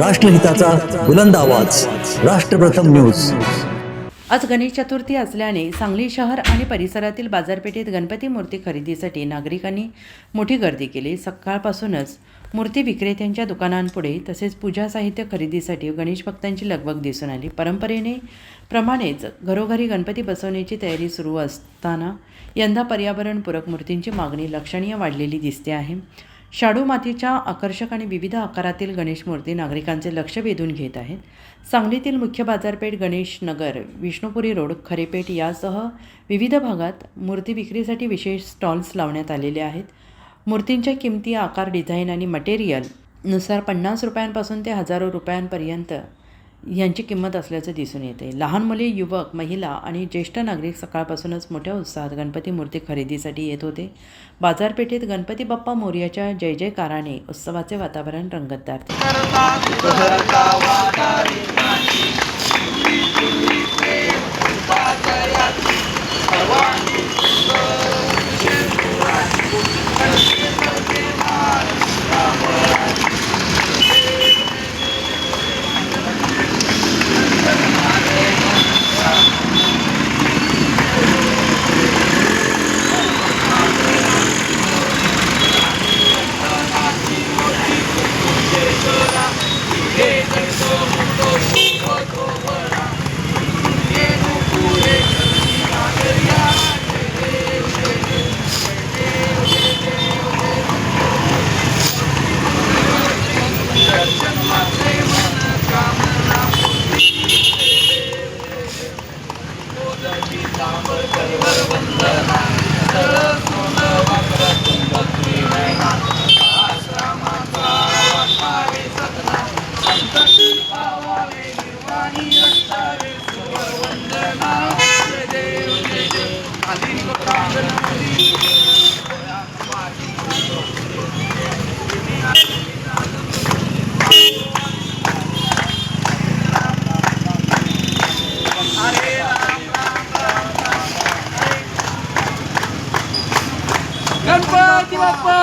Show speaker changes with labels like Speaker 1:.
Speaker 1: राष्ट्रहिताचा बुलंद आवाज. राष्ट्रप्रथम न्यूज.
Speaker 2: आज गणेश चतुर्थी असल्याने सांगली शहर आणि परिसरातील बाजारपेठेत गणपती मूर्ती खरेदीसाठी नागरिकांनी मोठी गर्दी केली. सकाळपासूनच मूर्ती विक्रेत्यांच्या दुकानांपुढे तसेच पूजा साहित्य खरेदीसाठी गणेश भक्तांची लगबग दिसून आली. परंपरेने प्रमाणेच घरोघरी गणपती बसवण्याची तयारी सुरू असताना यंदा पर्यावरणपूरक मूर्तींची मागणी लक्षणीय वाढलेली दिसते आहे. शाडू मातीच्या आकर्षक आणि विविध आकारातील गणेश मूर्ती नागरिकांचे लक्ष वेधून घेत आहेत. सांगलीतील मुख्य बाजारपेठ गणेश नगर विष्णुपुरी रोड खरेपेठ यासह विविध भागात मूर्ती विक्रीसाठी विशेष स्टॉल्स लावण्यात आलेले आहेत. मूर्तींच्या किमती आकार डिझाईन आणि मटेरियलनुसार पन्नास रुपयांपासून ते हजारो रुपयांपर्यंत यांची किंमत असल्याचं दिसून येते. लहान मुले युवक महिला आणि ज्येष्ठ नागरिक सकाळपासूनच मोठ्या उत्साहात गणपती मूर्ती खरेदीसाठी येत होते. बाजारपेठेत गणपती बाप्पा मोर्याच्या जय जयकाराने उत्सवाचे वातावरण रंगतदार
Speaker 3: गणपती बाप्पा!